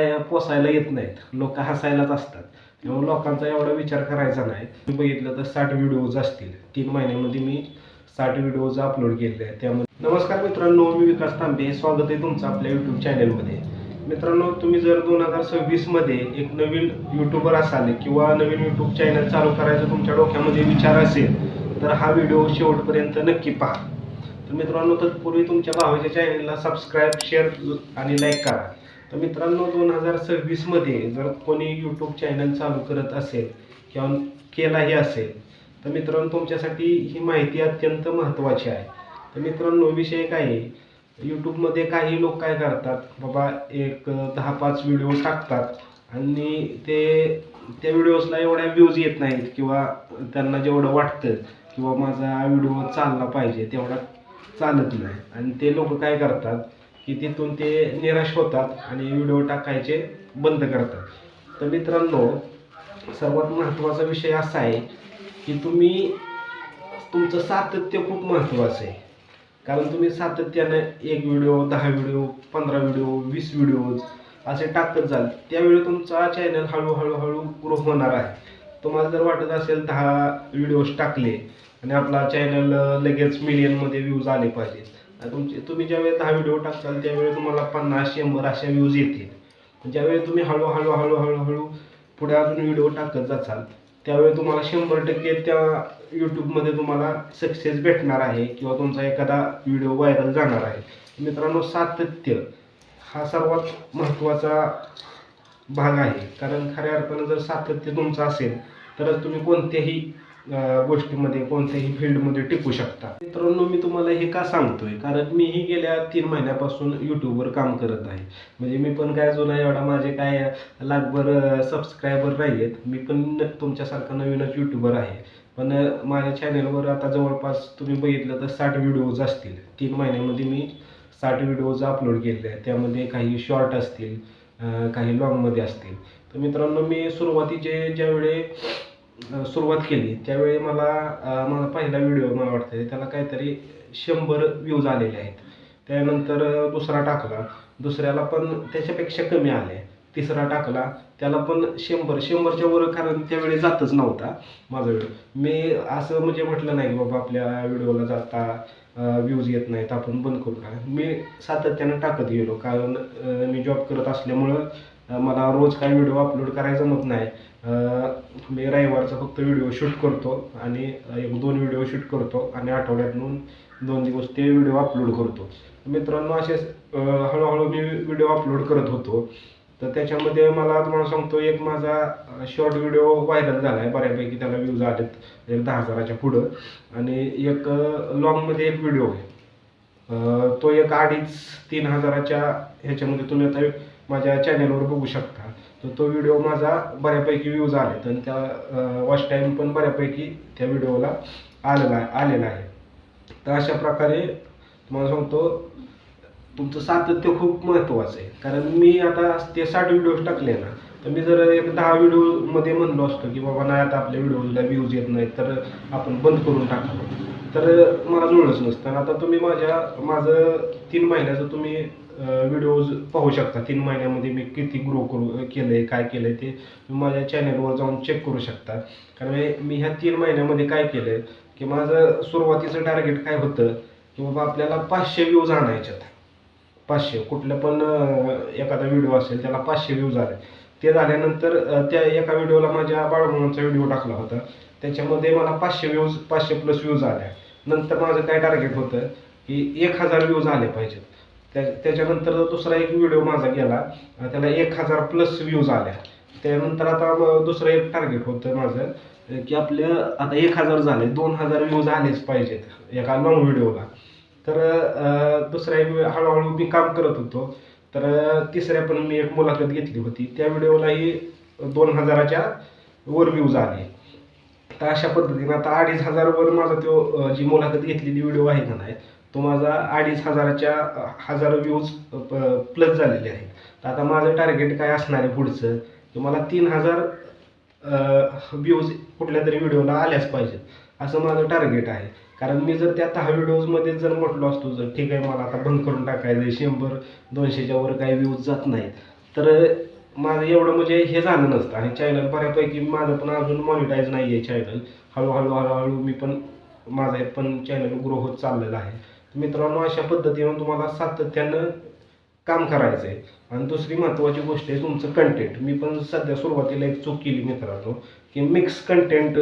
पोसायला येत नाहीत. लोक हसायलाच असतात. तेव्हा लोकांचा एवढा विचार करायचा नाही. मी बघितलं तर साठ व्हिडिओज असतील. तीन महिन्यामध्ये मी साठ व्हिडिओज अपलोड केले आहेत. त्यामध्ये नमस्कार मित्रांनो मी विकास तांबे. स्वागत आहे तुमचं आपल्या यूट्यूब चॅनलमध्ये मित्रांनो तुम्ही जर दोन हजार सव्वीसमध्ये एक नवीन यूट्यूबर असाल किंवा नवीन यूट्यूब चॅनल चालू करायचं तुमच्या डोक्यामध्ये विचार असेल तर हा व्हिडिओ शेवटपर्यंत नक्की पहा. तर मित्रांनो तत्पूर्वी तुमच्या भावाच्या चॅनलला सबस्क्राईब शेअर आणि लाईक करा. तर मित्रांनो दोन हजार सव्वीसमध्ये जर कोणी यूट्यूब चॅनल चालू करत असेल किंवा केलाही असेल तर मित्रांनो तुमच्यासाठी ही माहिती अत्यंत महत्त्वाची आहे. तर मित्रांनो विषय काय आहे यूट्यूबमध्ये काही लोक काय करतात बाबा एक दहा पाच व्हिडिओ टाकतात आणि ते त्या व्हिडिओजला एवढ्या व्ह्यूज येत नाहीत किंवा त्यांना जेवढं वाटतं किंवा माझा व्हिडिओ चालला पाहिजे तेवढा चालत नाही. आणि ते लोक काय करतात की तिथून ते निराश होतात आणि व्हिडिओ टाकायचे बंद करतात. तर मित्रांनो सर्वात महत्त्वाचा विषय असा आहे की तुम्ही तुमचं सातत्य खूप महत्त्वाचं आहे. कारण तुम्ही सातत्याने एक व्हिडिओ दहा व्हिडिओ पंधरा व्हिडिओ वीस व्हिडिओज असे टाकत जाल त्यावेळी तुमचा चॅनल हळूहळू हळू ग्रो होणार आहे. तुम्हाला जर वाटत असेल दहा व्हिडिओज टाकले आणि आपला चॅनल लगेच मिलियनमध्ये व्ह्यूज आले पाहिजेत तुमचे तुम्ही ज्यावेळेस दहा व्हिडिओ टाकताल त्यावेळी तुम्हाला पन्नास शंभर अशा व्ह्यूज येतील. ज्यावेळी तुम्ही हळूहळू हळूहळू हळू पुढे अजून व्हिडिओ टाकत जाचाल त्यावेळी तुम्हाला शंभर टक्के त्या यूट्यूबमध्ये तुम्हाला सक्सेस भेटणार आहे किंवा तुमचा एखादा व्हिडिओ व्हायरल जाणार आहे. मित्रांनो सातत्य हा सर्वात महत्त्वाचा भाग आहे. कारण खऱ्या अर्थानं जर सातत्य तुमचं असेल तरच तुम्ही कोणत्याही गोष्टीमध्ये कोणत्याही फील्डमध्ये टिकू शकता. मित्रांनो मी तुम्हाला हे का सांगतोय? कारण मीही गेल्या तीन महिन्यापासून यूट्यूबवर काम करत आहे. म्हणजे मी पण काय जुना एवढा माझे काय लाखभर सबस्क्रायबर नाही आहेत मी पण तुमच्यासारखा नवीनच यूट्यूबर आहे. पण माझ्या चॅनलवर आता जवळपास तुम्ही बघितलं तर साठ व्हिडिओज असतील. तीन महिन्यामध्ये मी साठ व्हिडिओज अपलोड केले आहेत. त्यामध्ये काही शॉर्ट असतील काही लॉंगमध्ये असतील. तर मित्रांनो मी सुरुवातीचे ज्यावेळी सुरुवात केली. त्यावेळी मला माझा पहिला व्हिडिओ मला वाटतं त्याला काहीतरी शंभर व्ह्यूज आलेले आहेत. त्यानंतर दुसरा टाकला. दुसऱ्याला पण त्याच्यापेक्षा कमी आले. तिसरा टाकला. त्याला पण शंभर शंभरच्या वर कारण त्यावेळी जातच नव्हता माझा व्हिडिओ मी असं म्हणजे म्हटलं नाही की बाबा आपल्या व्हिडिओला जाता व्ह्यूज येत नाहीत आपण बंद करू. का मी सातत्यानं टाकत गेलो. कारण मी जॉब करत असल्यामुळं मला रोज काही व्हिडिओ अपलोड करायचं जमत नाही. मी रविवारचा फक्त व्हिडिओ शूट करतो आणि एक दोन व्हिडिओ शूट करतो आणि आठवड्यातून दोन दिवस ते व्हिडिओ अपलोड करतो. मित्रांनो असे हळूहळू मी व्हिडिओ अपलोड करत होतो. तर त्याच्यामध्ये मला तुम्हाला सांगतो एक माझा शॉर्ट व्हिडिओ व्हायरल झाला आहे बऱ्यापैकी त्याला व्ह्यूज आलेत एक दहा हजाराच्या पुढं. आणि एक लॉंगमध्ये एक व्हिडिओ आहे. तो एक अडीच तीन हजाराच्या ह्याच्यामध्ये तुम्ही आता माझ्या चॅनलवर बघू शकता. तर तो व्हिडिओ माझा बऱ्यापैकी व्ह्यूज आले तर त्या वॉच टाईम पण बऱ्यापैकी त्या व्हिडिओला आलेला आलेला आहे. तर अशा प्रकारे तुम्हाला सांगतो तुमचं सातत्य खूप महत्त्वाचं आहे. कारण मी आता ते साठ व्हिडिओज टाकले ना तर मी जर एक दहा व्हिडिओमध्ये म्हणलो असतो की बाबा नाही आता आपल्या व्हिडिओला व्ह्यूज येत नाहीत तर आपण बंद करून टाकावं. तर मला जुळलंच नसतं. आणि आता तुम्ही माझ्या माझं तीन महिन्याचं तुम्ही व्हिडिओज पाहू शकता. तीन महिन्यामध्ये मी किती ग्रो करू केलं आहे काय केलं आहे ते तुम्ही माझ्या चॅनलवर जाऊन चेक करू शकता. कारण मी- ह्या तीन महिन्यामध्ये काय केलं आहे की माझं सुरुवातीचं टार्गेट काय होतं की बाबा आपल्याला पाचशे व्ह्यूज आणायच्यात पाचशे. कुठल्या पण एखादा व्हिडिओ असेल त्याला पाचशे व्ह्यूज आले. ते झाल्यानंतर त्या एका व्हिडिओला माझ्या बाळमोहनचा व्हिडिओ टाकला होता. त्याच्यामध्ये मला पाचशे व्ह्यूज पाचशे प्लस व्ह्यूज आल्या. नंतर माझं काय टार्गेट होतं की एक हजार व्ह्यूज आले पाहिजेत. त्या त्याच्यानंतर दुसरा एक व्हिडिओ माझा गेला. त्याला एक हजार प्लस व्ह्यूज आल्या. त्यानंतर आता दुसरं एक टार्गेट होतं माझं की आपलं आता एक हजार झाले दोन हजार व्ह्यूज आलेच पाहिजेत एका लॉंग व्हिडिओला तर दुसऱ्या एक हळूहळू मी काम करत होतो. तर तिसऱ्या पण मी एक मुलाखत घेतली होती. त्या व्हिडिओलाही दोन हजाराच्या वर व्ह्यूज आले. तर अशा पद्धतीने आता अडीच हजारवर माझा तो जी मुलाखत घेतलेली व्हिडिओ आहे का नाही तो माझा अडीच हजाराच्या हजार व्ह्यूज प्लस झालेले आहेत. तर आता माझं टार्गेट काय असणार आहे पुढचं? की मला तीन हजार व्ह्यूज कुठल्या तरी व्हिडिओला आल्याच पाहिजेत. असं माझं टार्गेट आहे. कारण मी जर त्या दहा व्हिडिओजमध्ये जर म्हटलो असतो जर ठीक आहे मला आता बंद करून टाकायचं आहे शंभर दोनशेच्या वर काही व्ह्यूज जात नाहीत. तर माझं एवढं म्हणजे हे झालं नसतं. आणि चॅनल बऱ्यापैकी माझं पण अजून मॉनिटाईज नाही आहे चॅनल हळूहळू हळूहळू मी पण माझं एक पण चॅनल ग्रो होत चाललेलं आहे. मित्रांनो अशा पद्धतीनं तुम्हाला सातत्यानं काम करायचं आहे आणि दुसरी महत्त्वाची गोष्ट आहे तुमचं कंटेंट मी पण सध्या सुरुवातीला एक चूक केली मित्रांनो की मिक्स कंटेंट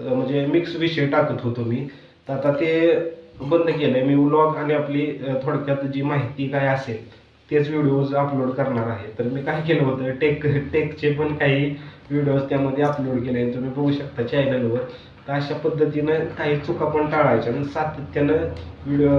म्हणजे मिक्स विषय टाकत होतो मी. तर आता ते बंद केलं आहे मी व्लॉग आणि आपली थोडक्यात जी माहिती काय असेल तेच व्हिडिओज अपलोड करणार आहे. तर मी काय केलं होतं टेक टेकचे पण काही व्हिडिओज त्यामध्ये अपलोड केले. तुम्ही बघू शकता चॅनलवर तर अशा पद्धतीनं काही चुका पण टाळायच्या आणि सातत्यानं व्हिडिओ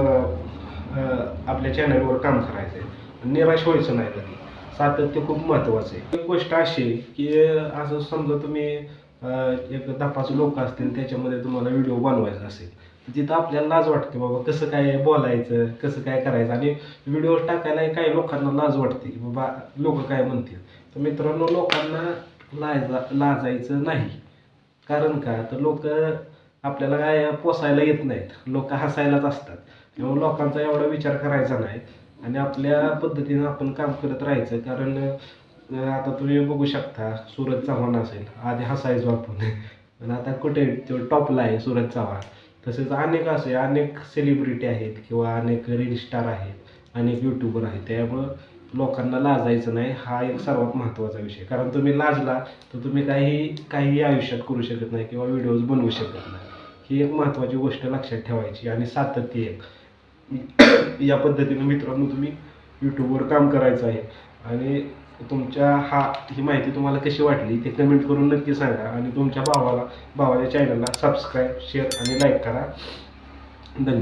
आपल्या चॅनलवर काम करायचं आहे निराश व्हायचं नाही कधी. सातत्य खूप महत्त्वाचं आहे. एक गोष्ट अशी की असं समजा तुम्ही एक दहा पाच लोक असतील त्याच्यामध्ये तुम्हाला व्हिडिओ बनवायचा असेल तिथं आपल्याला लाज वाटते बाबा कसं काय बोलायचं कसं काय करायचं आणि व्हिडिओ टाकायला काही लोकांना लाज वाटते की बाबा लोक काय म्हणतील. तर मित्रांनो लोकांना लाजा लाजायचं नाही. कारण का? तर लोक आपल्याला काय पोसायला येत नाहीत. लोक हसायलाच असतात. त्यामुळे लोकांचा एवढा विचार करायचा नाही. आणि आपल्या पद्धतीनं आपण काम करत राहायचं. कारण आता तुम्ही बघू शकता सूरज चव्हाण असेल. आधी हसायचो आपण. पण आता कुठे? तो टॉपला आहे सूरज चव्हाण. तसेच अनेक असे अनेक सेलिब्रिटी आहेत किंवा अनेक रील स्टार आहेत. अनेक यूट्यूबर आहेत. त्यामुळं लोकांना लाजायचं नाही हा एक सर्वात महत्त्वाचा विषय. कारण तुम्ही लाजला तर तुम्ही काही काही आयुष्यात करू शकत नाही किंवा व्हिडिओज बनवू शकत नाही. ही एक महत्त्वाची गोष्ट लक्षात ठेवायची आणि सातत्य एक. या पद्धतीनं मित्रांनो तुम्ही यूट्यूबवर काम करायचं आहे. आणि तुमच्या हा ही माहिती तुम्हाला कशी वाटली ते कमेंट करून नक्की सांगा. आणि तुमच्या भावाला भावाच्या चॅनलला सबस्क्राईब शेअर आणि लाईक करा. धन्यवाद.